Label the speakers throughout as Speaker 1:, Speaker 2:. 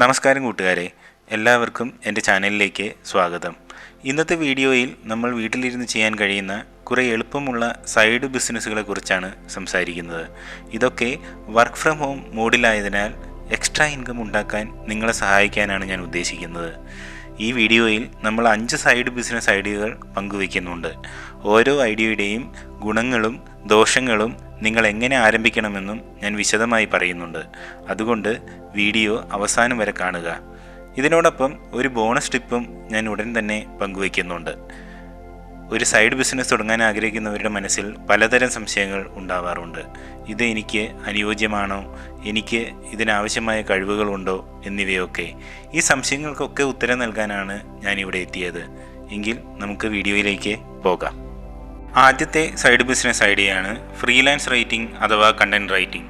Speaker 1: നമസ്കാരം കൂട്ടുകാരെ. എല്ലാവർക്കും എന്റെ ചാനലിലേക്ക് സ്വാഗതം. ഇന്നത്തെ വീഡിയോയിൽ നമ്മൾ വീട്ടിലിരുന്ന് ചെയ്യാൻ കഴിയുന്ന കുറേ എളുപ്പമുള്ള സൈഡ് ബിസിനസ്സുകളെ കുറിച്ചാണ് സംസാരിക്കുന്നത്. ഇതൊക്കെ വർക്ക് ഫ്രം ഹോം മോഡിലായതിനാൽ എക്സ്ട്രാ ഇൻകം ഉണ്ടാക്കാൻ നിങ്ങളെ സഹായിക്കാനാണ് ഞാൻ ഉദ്ദേശിക്കുന്നത്. ഈ വീഡിയോയിൽ നമ്മൾ അഞ്ച് സൈഡ് ബിസിനസ് ഐഡിയകൾ പങ്കുവയ്ക്കുന്നുണ്ട്. ഓരോ ഐഡിയയുടെയും ഗുണങ്ങളും ദോഷങ്ങളും നിങ്ങൾ എങ്ങനെ ആരംഭിക്കണമെന്നും ഞാൻ വിശദമായി പറയുന്നുണ്ട്. അതുകൊണ്ട് വീഡിയോ അവസാനം വരെ കാണുക. ഇതിനോടൊപ്പം ഒരു ബോണസ് ടിപ്പും ഞാൻ ഉടൻ തന്നെ പങ്കുവയ്ക്കുന്നുണ്ട്. ഒരു സൈഡ് ബിസിനസ് തുടങ്ങാൻ ആഗ്രഹിക്കുന്നവരുടെ മനസ്സിൽ പലതരം സംശയങ്ങൾ ഉണ്ടാവാറുണ്ട്. ഇത് എനിക്ക് അനുയോജ്യമാണോ? എനിക്ക് ഇതിനാവശ്യമായ കഴിവുകളുണ്ടോ എന്നിവയൊക്കെ. ഈ സംശയങ്ങൾക്കൊക്കെ ഉത്തരം നൽകാനാണ് ഞാൻ ഇവിടെ എത്തിയത്. എങ്കിൽ നമുക്ക് വീഡിയോയിലേക്ക് പോകാം. ആദ്യത്തെ സൈഡ് ബിസിനസ് ഐഡിയയാണ് ഫ്രീലാൻസ് റൈറ്റിംഗ് അഥവാ കണ്ടന്റ് റൈറ്റിംഗ്.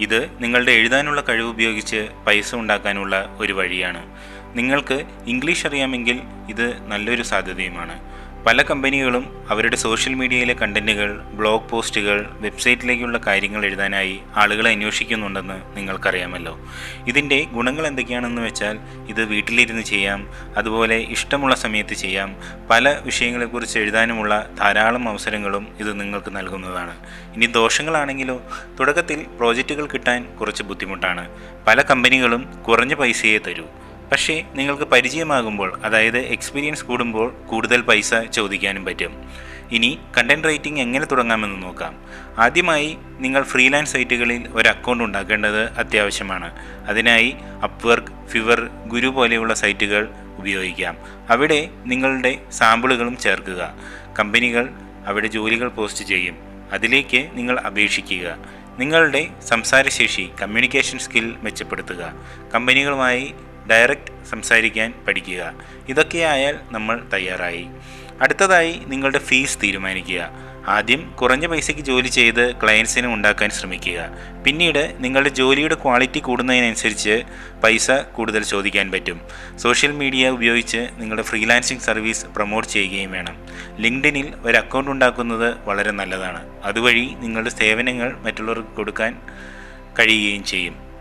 Speaker 1: ഇത് നിങ്ങളുടെ എഴുതാനുള്ള കഴിവ് ഉപയോഗിച്ച് പൈസ ഉണ്ടാക്കാനുള്ള ഒരു വഴിയാണ്. നിങ്ങൾക്ക് ഇംഗ്ലീഷ് അറിയാമെങ്കിൽ ഇത് നല്ലൊരു സാധ്യതയുമാണ്. പല കമ്പനികളും അവരുടെ സോഷ്യൽ മീഡിയയിലെ കണ്ടന്റുകൾ ബ്ലോഗ് പോസ്റ്റുകൾ വെബ്സൈറ്റിലേക്കുള്ള കാര്യങ്ങൾ എഴുതാനായി ആളുകളെ അന്വേഷിക്കുന്നുണ്ടെന്ന് നിങ്ങൾക്കറിയാമല്ലോ. ഇതിന്റെ ഗുണങ്ങൾ എന്തൊക്കെയാണെന്ന് വെച്ചാൽ ഇത് വീട്ടിലിരുന്ന് ചെയ്യാം അതുപോലെ ഇഷ്ടമുള്ള സമയത്ത് ചെയ്യാം പല വിഷയങ്ങളെക്കുറിച്ച് എഴുതാനുമുള്ള ധാരാളം അവസരങ്ങളും ഇത് നിങ്ങൾക്ക് നൽകുന്നതാണ്. ഇനി ദോഷങ്ങളാണെങ്കിലോ തുടക്കത്തിൽ പ്രോജക്റ്റുകൾ കിട്ടാൻ കുറച്ച് ബുദ്ധിമുട്ടാണ്. പല കമ്പനികളും കുറഞ്ഞ പൈസയെ തരൂ. പക്ഷേ നിങ്ങൾക്ക് പരിചയമാകുമ്പോൾ അതായത് എക്സ്പീരിയൻസ് കൂടുമ്പോൾ കൂടുതൽ പൈസ ചോദിക്കാനും പറ്റും. ഇനി കണ്ടന്റ് റൈറ്റിംഗ് എങ്ങനെ തുടങ്ങാമെന്ന് നോക്കാം. ആദ്യമായി നിങ്ങൾ ഫ്രീലാൻസ് സൈറ്റുകളിൽ ഒരു അക്കൗണ്ട് ഉണ്ടാക്കേണ്ടത് അത്യാവശ്യമാണ്. അതിനായി അപ്വർക്ക് ഫിവർ ഗുരു പോലെയുള്ള സൈറ്റുകൾ ഉപയോഗിക്കാം. അവിടെ നിങ്ങളുടെ സാമ്പിളുകളും ചേർക്കുക. കമ്പനികൾ അവിടെ ജോലികൾ പോസ്റ്റ് ചെയ്യും. അതിലേക്ക് നിങ്ങൾ അപേക്ഷിക്കുക. നിങ്ങളുടെ സംസാരശേഷി കമ്മ്യൂണിക്കേഷൻ സ്കിൽ മെച്ചപ്പെടുത്തുക. കമ്പനികളുമായി ഡയറക്റ്റ് സംസാരിക്കാൻ പഠിക്കുക. ഇതൊക്കെയായാൽ നമ്മൾ തയ്യാറായി. അടുത്തതായി നിങ്ങളുടെ ഫീസ് തീരുമാനിക്കുക. ആദ്യം കുറഞ്ഞ പൈസയ്ക്ക് ജോലി ചെയ്ത് ക്ലയൻസിനെ ഉണ്ടാക്കാൻ ശ്രമിക്കുക. പിന്നീട് നിങ്ങളുടെ ജോലിയുടെ ക്വാളിറ്റി കൂടുന്നതിനനുസരിച്ച് പൈസ കൂടുതൽ ചോദിക്കാൻ പറ്റും. സോഷ്യൽ മീഡിയ ഉപയോഗിച്ച് നിങ്ങളുടെ ഫ്രീലാൻസിങ് സർവീസ് പ്രൊമോട്ട് ചെയ്യുകയും വേണം. ലിങ്ക്ഡിനിൽ ഒരു അക്കൗണ്ട് ഉണ്ടാക്കുന്നത് വളരെ നല്ലതാണ്. അതുവഴി നിങ്ങളുടെ സേവനങ്ങൾ മറ്റുള്ളവർക്ക് കൊടുക്കാൻ കഴിയുകയും ചെയ്യും.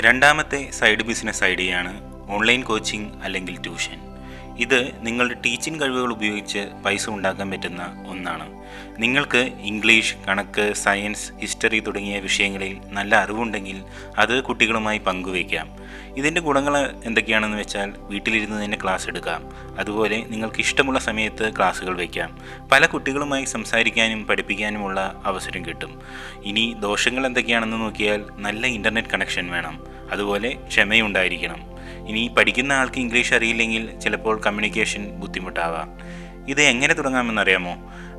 Speaker 1: രണ്ടാമത്തെ സൈഡ് ബിസിനസ് ഐഡിയയാണ് ഓൺലൈൻ കോച്ചിങ് അല്ലെങ്കിൽ ട്യൂഷൻ. ഇത് നിങ്ങളുടെ ടീച്ചിങ് കഴിവുകൾ ഉപയോഗിച്ച് പൈസ ഉണ്ടാക്കാൻ പറ്റുന്ന ഒന്നാണ്. നിങ്ങൾക്ക് ഇംഗ്ലീഷ് കണക്ക് സയൻസ് ഹിസ്റ്ററി തുടങ്ങിയ വിഷയങ്ങളിൽ നല്ല അറിവുണ്ടെങ്കിൽ അത് കുട്ടികളുമായി പങ്കുവയ്ക്കാം. ഇതിന്റെ ഗുണങ്ങൾ എന്തൊക്കെയാണെന്ന് വെച്ചാൽ വീട്ടിലിരുന്ന് തന്നെ ക്ലാസ് എടുക്കാം. അതുപോലെ നിങ്ങൾക്ക് ഇഷ്ടമുള്ള സമയത്ത് ക്ലാസ്സുകൾ വയ്ക്കാം. പല കുട്ടികളുമായി സംസാരിക്കാനും പഠിപ്പിക്കാനുമുള്ള അവസരം കിട്ടും. ഇനി ദോഷങ്ങൾ എന്തൊക്കെയാണെന്ന് നോക്കിയാൽ നല്ല ഇന്റർനെറ്റ് കണക്ഷൻ വേണം. അതുപോലെ ക്ഷമയുണ്ടായിരിക്കണം. ഇനി പഠിക്കുന്ന ആൾക്ക് ഇംഗ്ലീഷ് അറിയില്ലെങ്കിൽ ചിലപ്പോൾ കമ്മ്യൂണിക്കേഷൻ ബുദ്ധിമുട്ടാവാം. ഇത് എങ്ങനെ തുടങ്ങാമെന്നറിയാമോ?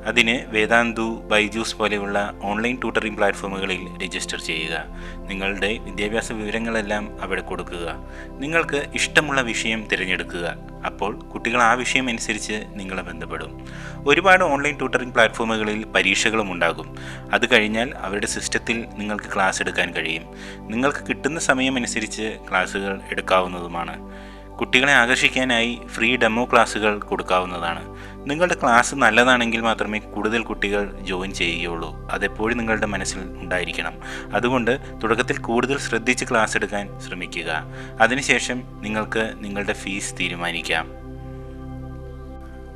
Speaker 1: അതിന് വേദാന്തു ബൈജൂസ് പോലെയുള്ള ഓൺലൈൻ ട്യൂട്ടറിംഗ് പ്ലാറ്റ്ഫോമുകളിൽ രജിസ്റ്റർ ചെയ്യുക. നിങ്ങളുടെ വിദ്യാഭ്യാസ വിവരങ്ങളെല്ലാം അവിടെ കൊടുക്കുക. നിങ്ങൾക്ക് ഇഷ്ടമുള്ള വിഷയം തിരഞ്ഞെടുക്കുക. അപ്പോൾ കുട്ടികൾ ആ വിഷയം അനുസരിച്ച് നിങ്ങളെ ബന്ധപ്പെടും. ഒരുപാട് ഓൺലൈൻ ട്യൂട്ടറിംഗ് പ്ലാറ്റ്ഫോമുകളിൽ പരീക്ഷകളും ഉണ്ടാകും. അത് കഴിഞ്ഞാൽ അവരുടെ സിസ്റ്റത്തിൽ നിങ്ങൾക്ക് ക്ലാസ് എടുക്കാൻ കഴിയും. നിങ്ങൾക്ക് കിട്ടുന്ന സമയമനുസരിച്ച് ക്ലാസ്സുകൾ എടുക്കാവുന്നതുമാണ്. കുട്ടികളെ ആകർഷിക്കാനായി ഫ്രീ ഡെമോ ക്ലാസ്സുകൾ കൊടുക്കാവുന്നതാണ്. നിങ്ങളുടെ ക്ലാസ് നല്ലതാണെങ്കിൽ മാത്രമേ കൂടുതൽ കുട്ടികൾ ജോയിൻ ചെയ്യുകയുള്ളൂ. അതെപ്പോഴും നിങ്ങളുടെ മനസ്സിൽ ഉണ്ടായിരിക്കണം. അതുകൊണ്ട് തുടക്കത്തിൽ കൂടുതൽ ശ്രദ്ധിച്ച് ക്ലാസ് എടുക്കാൻ ശ്രമിക്കുക. അതിനുശേഷം നിങ്ങൾക്ക് നിങ്ങളുടെ ഫീസ് തീരുമാനിക്കാം.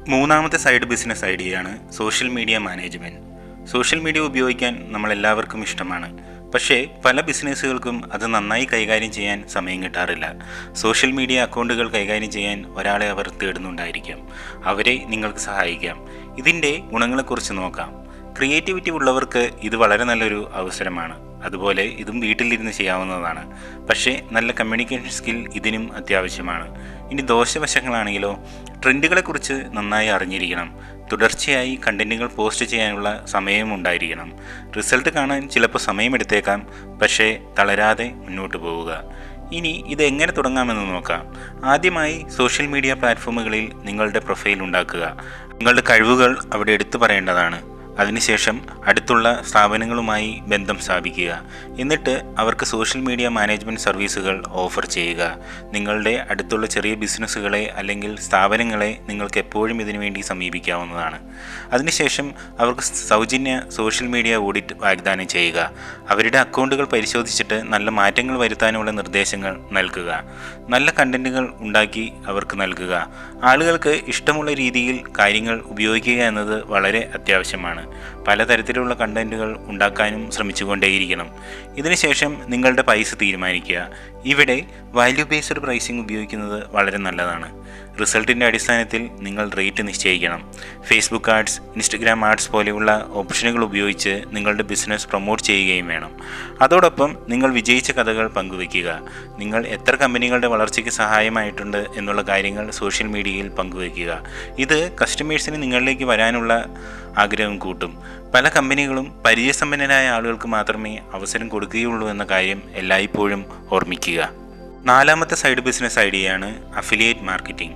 Speaker 1: മൂന്നാമത്തെ side business ഐഡിയയാണ് social media management social media ഉപയോഗിക്കാൻ നമ്മളെല്ലാവർക്കും ഇഷ്ടമാണ്. പക്ഷേ പല ബിസിനസ്സുകൾക്കും അത് നന്നായി കൈകാര്യം ചെയ്യാൻ സമയം കിട്ടാറില്ല. സോഷ്യൽ മീഡിയ അക്കൗണ്ടുകൾ കൈകാര്യം ചെയ്യാൻ ഒരാളെ അവർ തേടുന്നുണ്ടായിരിക്കാം. അവരെ നിങ്ങൾക്ക് സഹായിക്കാം. ഇതിന്റെ ഗുണങ്ങളെക്കുറിച്ച് നോക്കാം. ക്രിയേറ്റിവിറ്റി ഉള്ളവർക്ക് ഇത് വളരെ നല്ലൊരു അവസരമാണ്. അതുപോലെ ഇതും വീട്ടിലിരുന്ന് ചെയ്യാവുന്നതാണ്. പക്ഷേ നല്ല കമ്മ്യൂണിക്കേഷൻ സ്കിൽ ഇതിനും അത്യാവശ്യമാണ്. ഇനി ദോഷവശങ്ങളാണെങ്കിലോ ട്രെൻഡുകളെക്കുറിച്ച് നന്നായി അറിഞ്ഞിരിക്കണം. തുടർച്ചയായി കണ്ടന്റുകൾ പോസ്റ്റ് ചെയ്യാനുള്ള സമയവും ഉണ്ടായിരിക്കണം. റിസൾട്ട് കാണാൻ ചിലപ്പോൾ സമയമെടുത്തേക്കാം പക്ഷേ തളരാതെ മുന്നോട്ട് പോവുക. ഇനി ഇത് എങ്ങനെ തുടങ്ങാമെന്ന് നോക്കാം. ആദ്യമായി സോഷ്യൽ മീഡിയ പ്ലാറ്റ്ഫോമുകളിൽ നിങ്ങളുടെ പ്രൊഫൈൽ ഉണ്ടാക്കുക. നിങ്ങളുടെ കഴിവുകൾ അവിടെ എടുത്തു പറയേണ്ടതാണ്. അതിനുശേഷം അടുത്തുള്ള സ്ഥാപനങ്ങളുമായി ബന്ധം സ്ഥാപിക്കുക. എന്നിട്ട് അവർക്ക് സോഷ്യൽ മീഡിയ മാനേജ്മെന്റ് സർവീസുകൾ ഓഫർ ചെയ്യുക. നിങ്ങളുടെ അടുത്തുള്ള ചെറിയ ബിസിനസ്സുകളെ അല്ലെങ്കിൽ സ്ഥാപനങ്ങളെ നിങ്ങൾക്ക് എപ്പോഴും ഇതിനു വേണ്ടി സമീപിക്കാവുന്നതാണ്. അതിനുശേഷം അവർക്ക് സൗജന്യ സോഷ്യൽ മീഡിയ ഓഡിറ്റ് വാഗ്ദാനം ചെയ്യുക. അവരുടെ അക്കൗണ്ടുകൾ പരിശോധിച്ചിട്ട് നല്ല മാറ്റങ്ങൾ വരുത്താനുള്ള നിർദ്ദേശങ്ങൾ നൽകുക. നല്ല കണ്ടന്റുകൾ ഉണ്ടാക്കി അവർക്ക് നൽകുക. ആളുകൾക്ക് ഇഷ്ടമുള്ള രീതിയിൽ കാര്യങ്ങൾ ഉപയോഗിക്കുക എന്നത് വളരെ അത്യാവശ്യമാണ്. പലതരത്തിലുള്ള കണ്ടന്റുകൾ ഉണ്ടാക്കാനും ശ്രമിച്ചുകൊണ്ടേയിരിക്കണം. ഇതിനുശേഷം നിങ്ങളുടെ പൈസ തീരുമാനിക്കുക. ഇവിടെ വാല്യൂ ബേസ്ഡ് പ്രൈസിംഗ് ഉപയോഗിക്കുന്നത് വളരെ നല്ലതാണ്. റിസൾട്ടിന്റെ അടിസ്ഥാനത്തിൽ നിങ്ങൾ റേറ്റ് നിശ്ചയിക്കണം. ഫേസ്ബുക്ക് ആഡ്സ് ഇൻസ്റ്റഗ്രാം ആഡ്സ് പോലെയുള്ള ഓപ്ഷനുകൾ ഉപയോഗിച്ച് നിങ്ങളുടെ ബിസിനസ് പ്രൊമോട്ട് ചെയ്യുകയും വേണം. അതോടൊപ്പം നിങ്ങൾ വിജയിച്ച കഥകൾ പങ്കുവയ്ക്കുക. നിങ്ങൾ എത്ര കമ്പനികളുടെ വളർച്ചയ്ക്ക് സഹായമായിട്ടുണ്ട് എന്നുള്ള കാര്യങ്ങൾ സോഷ്യൽ മീഡിയയിൽ പങ്കുവയ്ക്കുക. ഇത് കസ്റ്റമേഴ്സിന് നിങ്ങളിലേക്ക് വരാനുള്ള ആഗ്രഹം കൂട്ടും. പല കമ്പനികളും പരിചയസമ്പന്നരായ ആളുകൾക്ക് മാത്രമേ അവസരം കൊടുക്കുകയുള്ളൂ എന്ന കാര്യം എല്ലായ്പ്പോഴും ഓർമ്മിക്കുക. നാലാമത്തെ സൈഡ് ബിസിനസ് ഐഡിയയാണ് അഫിലിയേറ്റ് മാർക്കറ്റിംഗ്.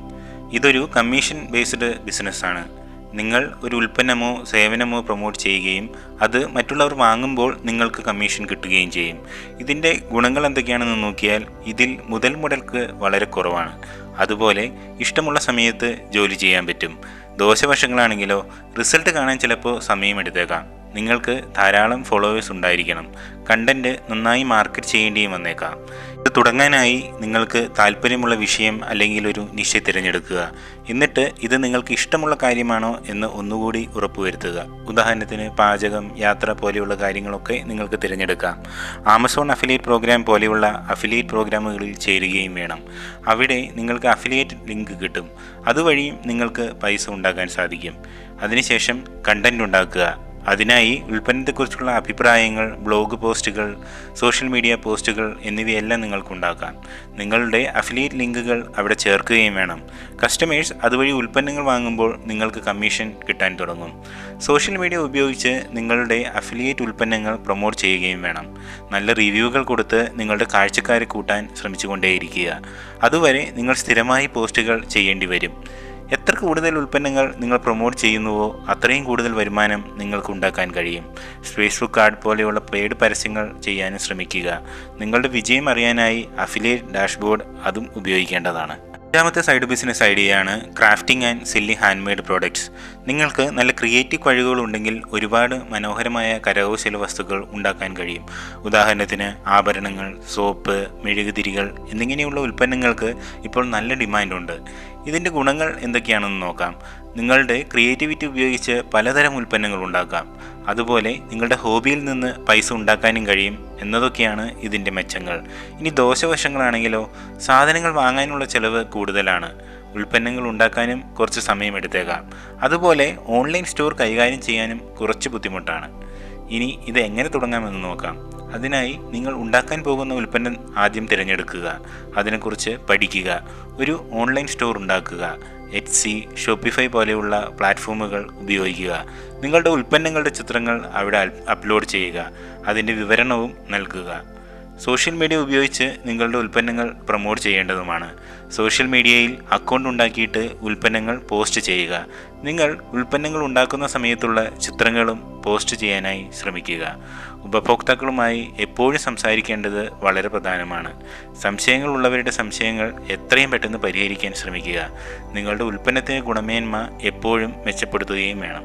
Speaker 1: ഇതൊരു കമ്മീഷൻ ബേസ്ഡ് ബിസിനസ്സാണ്. നിങ്ങൾ ഒരു ഉൽപ്പന്നമോ സേവനമോ പ്രൊമോട്ട് ചെയ്യുകയും അത് മറ്റുള്ളവർ വാങ്ങുമ്പോൾ നിങ്ങൾക്ക് കമ്മീഷൻ കിട്ടുകയും ചെയ്യും. ഇതിന്റെ ഗുണങ്ങൾ എന്തൊക്കെയാണെന്ന് നോക്കിയാൽ ഇതിൽ മുതൽ മുടൽക്ക് വളരെ കുറവാണ്. അതുപോലെ ഇഷ്ടമുള്ള സമയത്ത് ജോലി ചെയ്യാൻ പറ്റും. ദോഷവശങ്ങളാണെങ്കിലോ റിസൾട്ട് കാണാൻ ചിലപ്പോൾ സമയമെടുത്തേക്കാം നിങ്ങൾക്ക് ധാരാളം ഫോളോവേഴ്സ് ഉണ്ടായിരിക്കണം. കണ്ടന്റ് നന്നായി മാർക്കറ്റ് ചെയ്യേണ്ടിയും വന്നേക്കാം. ഇത് തുടങ്ങാനായി നിങ്ങൾക്ക് താല്പര്യമുള്ള വിഷയം അല്ലെങ്കിൽ ഒരു നിശ തിരഞ്ഞെടുക്കുക. എന്നിട്ട് ഇത് നിങ്ങൾക്ക് ഇഷ്ടമുള്ള കാര്യമാണോ എന്ന് ഒന്നുകൂടി ഉറപ്പുവരുത്തുക. ഉദാഹരണത്തിന് പാചകം യാത്ര പോലെയുള്ള കാര്യങ്ങളൊക്കെ നിങ്ങൾക്ക് തിരഞ്ഞെടുക്കാം. ആമസോൺ അഫിലിയേറ്റ് പ്രോഗ്രാം പോലെയുള്ള അഫിലിയേറ്റ് പ്രോഗ്രാമുകളിൽ ചേരുകയും വേണം. അവിടെ നിങ്ങൾക്ക് അഫിലിയേറ്റ് ലിങ്ക് കിട്ടും. അതുവഴിയും നിങ്ങൾക്ക് പൈസ ഉണ്ടാക്കാൻ സാധിക്കും. അതിനുശേഷം കണ്ടന്റ് ഉണ്ടാക്കുക. അതിനായി ഉൽപ്പന്നത്തെക്കുറിച്ചുള്ള അഭിപ്രായങ്ങൾ ബ്ലോഗ് പോസ്റ്റുകൾ സോഷ്യൽ മീഡിയ പോസ്റ്റുകൾ എന്നിവയെല്ലാം നിങ്ങൾക്കുണ്ടാക്കാം. നിങ്ങളുടെ അഫിലിയേറ്റ് ലിങ്കുകൾ അവിടെ ചേർക്കുകയും വേണം. കസ്റ്റമേഴ്സ് അതുവഴി ഉൽപ്പന്നങ്ങൾ വാങ്ങുമ്പോൾ നിങ്ങൾക്ക് കമ്മീഷൻ കിട്ടാൻ തുടങ്ങും. സോഷ്യൽ മീഡിയ ഉപയോഗിച്ച് നിങ്ങളുടെ അഫിലിയേറ്റ് ഉൽപ്പന്നങ്ങൾ പ്രൊമോട്ട് ചെയ്യുകയും വേണം. നല്ല റിവ്യൂകൾ കൊടുത്ത് നിങ്ങളുടെ കാഴ്ചക്കാരെ കൂട്ടാൻ ശ്രമിച്ചുകൊണ്ടേയിരിക്കുക. അതുവരെ നിങ്ങൾ സ്ഥിരമായി പോസ്റ്റുകൾ ചെയ്യേണ്ടി വരും. എത്ര കൂടുതൽ ഉൽപ്പന്നങ്ങൾ നിങ്ങൾ പ്രൊമോട്ട് ചെയ്യുന്നുവോ അത്രയും കൂടുതൽ വരുമാനം നിങ്ങൾക്ക് ഉണ്ടാക്കാൻ കഴിയും. ഫേസ്ബുക്ക് കാർഡ് പോലെയുള്ള പെയ്ഡ് പരസ്യങ്ങൾ ചെയ്യാനും ശ്രമിക്കുക. നിങ്ങളുടെ വിജയം അറിയാനായി അഫിലിയേറ്റ് ഡാഷ്ബോർഡ് അതും ഉപയോഗിക്കേണ്ടതാണ്. അഞ്ചാമത്തെ side business ഐഡിയയാണ് crafting and selling handmade products നിങ്ങൾക്ക് നല്ല ക്രിയേറ്റീവ് കഴിവുകളുണ്ടെങ്കിൽ ഒരുപാട് മനോഹരമായ കരകൗശല വസ്തുക്കൾ ഉണ്ടാക്കാൻ കഴിയും. ഉദാഹരണത്തിന് ആഭരണങ്ങൾ സോപ്പ് മെഴുകുതിരികൾ എന്നിങ്ങനെയുള്ള ഉൽപ്പന്നങ്ങൾക്ക് ഇപ്പോൾ നല്ല ഡിമാൻഡുണ്ട് ഇതിന്റെ ഗുണങ്ങൾ എന്തൊക്കെയാണെന്ന് നോക്കാം. നിങ്ങളുടെ ക്രിയേറ്റിവിറ്റി ഉപയോഗിച്ച് പലതരം ഉൽപ്പന്നങ്ങൾ ഉണ്ടാക്കാം. അതുപോലെ നിങ്ങളുടെ ഹോബിയിൽ നിന്ന് പൈസ ഉണ്ടാക്കാനും കഴിയും എന്നതൊക്കെയാണ് ഇതിന്റെ മെച്ചങ്ങൾ. ഇനി ദോഷവശങ്ങളാണെങ്കിലോ സാധനങ്ങൾ വാങ്ങാനുള്ള ചിലവ് കൂടുതലാണ്. ഉൽപ്പന്നങ്ങൾ ഉണ്ടാക്കാനും കുറച്ച് സമയമെടുത്തേക്കാം. അതുപോലെ ഓൺലൈൻ സ്റ്റോർ കൈകാര്യം ചെയ്യാനും കുറച്ച് ബുദ്ധിമുട്ടാണ്. ഇനി ഇത് എങ്ങനെ തുടങ്ങാമെന്ന് നോക്കാം. അതിനായി നിങ്ങൾ ഉണ്ടാക്കാൻ പോകുന്ന ഉൽപ്പന്നം ആദ്യം തിരഞ്ഞെടുക്കുക. അതിനെക്കുറിച്ച് പഠിക്കുക. ഒരു ഓൺലൈൻ സ്റ്റോർ ഉണ്ടാക്കുക. എച്ച് സി ഷോപ്പിഫൈ പോലെയുള്ള പ്ലാറ്റ്ഫോമുകൾ ഉപയോഗിക്കുക. നിങ്ങളുടെ ഉൽപ്പന്നങ്ങളുടെ ചിത്രങ്ങൾ അവിടെ അപ്ലോഡ് ചെയ്യുക. അതിന്റെ വിവരണവും നൽകുക. സോഷ്യൽ മീഡിയ ഉപയോഗിച്ച് നിങ്ങളുടെ ഉൽപ്പന്നങ്ങൾ പ്രൊമോട്ട് ചെയ്യേണ്ടതുമാണ്. സോഷ്യൽ മീഡിയയിൽ അക്കൗണ്ട് ഉണ്ടാക്കിയിട്ട് ഉൽപ്പന്നങ്ങൾ പോസ്റ്റ് ചെയ്യുക. നിങ്ങൾ ഉൽപ്പന്നങ്ങൾ ഉണ്ടാക്കുന്ന സമയത്തുള്ള ചിത്രങ്ങളും പോസ്റ്റ് ചെയ്യാനായി ശ്രമിക്കുക. ഉപഭോക്താക്കളുമായി എപ്പോഴും സംസാരിക്കേണ്ടത് വളരെ പ്രധാനമാണ്. സംശയങ്ങൾ ഉള്ളവരുടെ സംശയങ്ങൾ എത്രയും പെട്ടെന്ന് പരിഹരിക്കാൻ ശ്രമിക്കുക. നിങ്ങളുടെ ഉൽപ്പന്നത്തിന്റെ ഗുണമേന്മ എപ്പോഴും മെച്ചപ്പെടുത്തുകയും വേണം.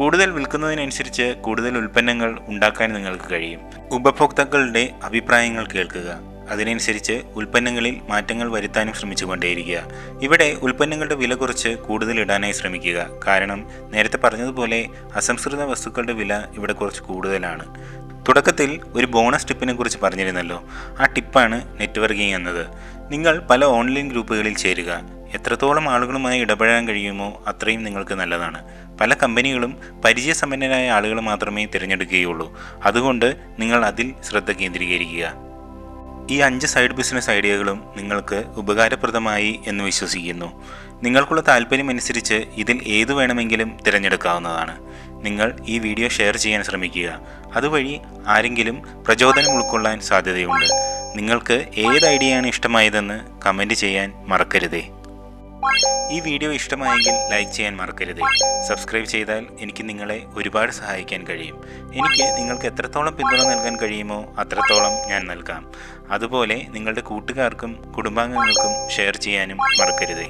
Speaker 1: കൂടുതൽ വിൽക്കുന്നതിനനുസരിച്ച് കൂടുതൽ ഉൽപ്പന്നങ്ങൾ ഉണ്ടാക്കാൻ നിങ്ങൾക്ക് കഴിയും. ഉപഭോക്താക്കളുടെ അഭിപ്രായങ്ങൾ കേൾക്കുക. അതിനനുസരിച്ച് ഉൽപ്പന്നങ്ങളിൽ മാറ്റങ്ങൾ വരുത്താനും ശ്രമിച്ചുകൊണ്ടേയിരിക്കുക. ഇവിടെ ഉൽപ്പന്നങ്ങളുടെ വില കുറച്ച് കൂടുതൽ ഇടാനായി ശ്രമിക്കുക. കാരണം നേരത്തെ പറഞ്ഞതുപോലെ അസംസ്കൃത വസ്തുക്കളുടെ വില ഇവിടെ കുറച്ച് കൂടുതലാണ്. തുടക്കത്തിൽ ഒരു ബോണസ് ടിപ്പിനെ കുറിച്ച് പറഞ്ഞിരുന്നല്ലോ. ആ ടിപ്പാണ് നെറ്റ്വർക്കിംഗ് എന്നത്. നിങ്ങൾ പല ഓൺലൈൻ ഗ്രൂപ്പുകളിൽ ചേരുക. എത്രത്തോളം ആളുകളുമായി ഇടപെടാൻ കഴിയുമോ അത്രയും നിങ്ങൾക്ക് നല്ലതാണ്. പല കമ്പനികളും പരിചയസമ്പന്നരായ ആളുകൾ മാത്രമേ തിരഞ്ഞെടുക്കുകയുള്ളൂ. അതുകൊണ്ട് നിങ്ങൾ അതിൽ ശ്രദ്ധ കേന്ദ്രീകരിക്കുക. ഈ അഞ്ച് സൈഡ് ബിസിനസ് ഐഡിയകളും നിങ്ങൾക്ക് ഉപകാരപ്രദമായി എന്ന് വിശ്വസിക്കുന്നു. നിങ്ങൾക്കുള്ള താല്പര്യമനുസരിച്ച് ഇതിൽ ഏതു വേണമെങ്കിലും തിരഞ്ഞെടുക്കാവുന്നതാണ്. നിങ്ങൾ ഈ വീഡിയോ ഷെയർ ചെയ്യാൻ ശ്രമിക്കുക. അതുവഴി ആരെങ്കിലും പ്രചോദനം ഉൾക്കൊള്ളാൻ സാധ്യതയുണ്ട്. നിങ്ങൾക്ക് ഏത് ഐഡിയയാണ് ഇഷ്ടമായതെന്ന് കമന്റ് ചെയ്യാൻ മറക്കരുതേ. ഈ വീഡിയോ ഇഷ്ടമായെങ്കിൽ ലൈക്ക് ചെയ്യാൻ മറക്കരുത്. സബ്സ്ക്രൈബ് ചെയ്താൽ എനിക്ക് നിങ്ങളെ ഒരുപാട് സഹായിക്കാൻ കഴിയും. എനിക്ക് നിങ്ങൾക്ക് എത്രത്തോളം പിന്തുണ നൽകാൻ കഴിയുമോ അത്രത്തോളം ഞാൻ നൽകാം. അതുപോലെ നിങ്ങളുടെ കൂട്ടുകാർക്കും കുടുംബാംഗങ്ങൾക്കും ഷെയർ ചെയ്യാനും മറക്കരുത്.